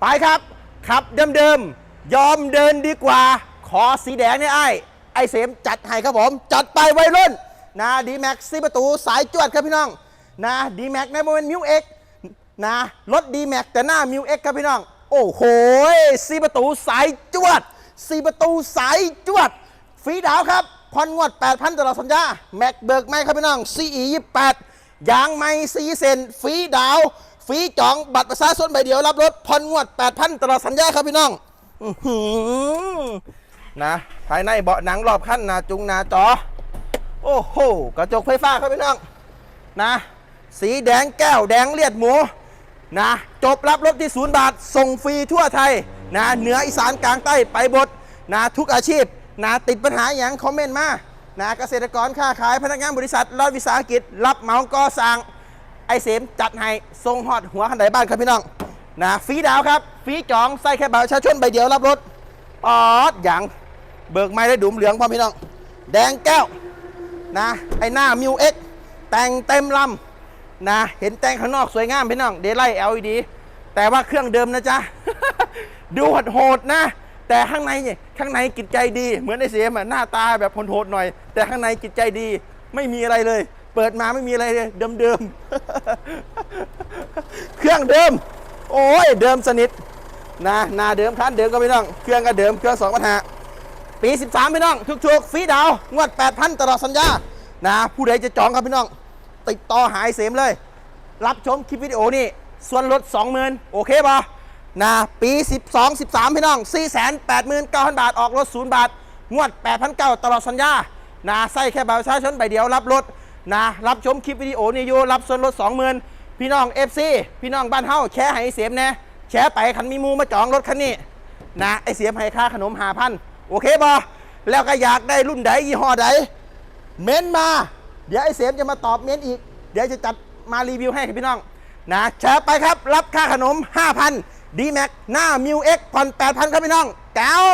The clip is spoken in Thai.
ไปครับ ขับเดิมๆ ยอมเดินดีกว่า ขอสีแดงเนี่ยไอ้ไอ้เสมจัดให้ครับผม จัดไปวัยรุ่นนะดีแม็กซีประตูสายจวดครับพี่น้องนะดีแม็กในโมเมนต์มิวเอ็กนะรถดีแม็กแต่หน้ามิวเอ็กครับพี่น้อง โอ้โหซีประตูสายจวดซีประตูสายจวดฟรีดาวครับผ่อนงวด 8,000ตลอดสัญญาแม็กเบิกไม่ครับพี่น้อง CE 28ยางไม่ซีเซนฟรีดาว ฟรีจองบัตรประชาชนใบเดียวรับรถผ่อนงวด 8,000 ตลอดสัญญาครับพี่น้องนะภายในเบาะหนังรอบขั้นนาจุงนาจอ โอ้โหกระจกไฟฟ้าครับพี่น้องนะ สีแดงแก้วแดงเลียดหมูนะจบรับรถที่ศูนย์บาท ส่งฟรีทั่วไทยนะเหนืออีสานกลางใต้ไปบดนะทุกอาชีพนะติดปัญหาอย่างคอมเมนต์มานะเกษตรกรค้าขายพนักงานบริษัทรัฐวิสาหกิจ รับเหมาก่อสร้าง ไอเสมจัดให้ทรงฮอดหัวขันไดบ้านครับพี่น้องนะฟรีดาวครับฟรีจองใส่แค่บัตรประชาชนใบเดียวรับรถปอดอย่างเบิกไม้ได้ดุมเหลืองพร้อพี่น้อง แดงแก้วนะไอหน้ามิวเอ็กแต่งเต็มลำนะเห็นแต่งข้างนอกสวยงามพี่น้องเดไล LED แต่ว่าเครื่องเดิมนะจ๊ะ ดูโหดๆนะ แต่ข้างในเนี่ยข้างในจิตใจดี เหมือนไอเสียมอะหน้าตาแบบโหดๆหน่อย แต่ข้างในจิตใจดีไม่มีอะไรเลย เปิดมาไม่มีอะไรเลยเดิมๆ เครื่องเดิม โอ้ยเดิมสนิทนะนาเดิมคันเดิมก็ไม่ต้อง เครื่องก็เดิม เครื่องสองปัญหาปี 13พี่น้องทุกๆฟรีดาว งวด 8,000 ตลอดสัญญา นะ ผู้ใดจะจองครับพี่น้อง ติดต่อหายเสมเลย รับชมคลิปวิดีโอนี่ส่วนลด 20,000 โอเคปะนะปี 12 13 พี่น้อง 489,000 บาท ออกรถ 0 บาท งวด 8,900 ตลอดสัญญา นะ ใส่แค่บัตรประชาชนใบเดียวรับรถ นะรับชมคลิปวิดีโอนี่อยู่รับส่วนลด20,000พี่น้อง FC พี่น้องบ้านเฮาแชร์ให้เสียมแน่แชร์ไปคันมีมูมาจองรถคันนี้นะไอเสียมให้ค่าขนมหาพันโอเคบอแล้วก็อยากได้รุ่นใดยี่ห้อใดเม้นมา เดี๋ยวไอเสียมจะมาตอบเม้นอีก เดี๋ยวจะจัดมารีวิวให้พี่น้องนะแชร์ไปครับรับค่าขนม 5,000 d m a x หน้ามิวเอ็กผ่อน8,000 ครับพี่น้องแก้ว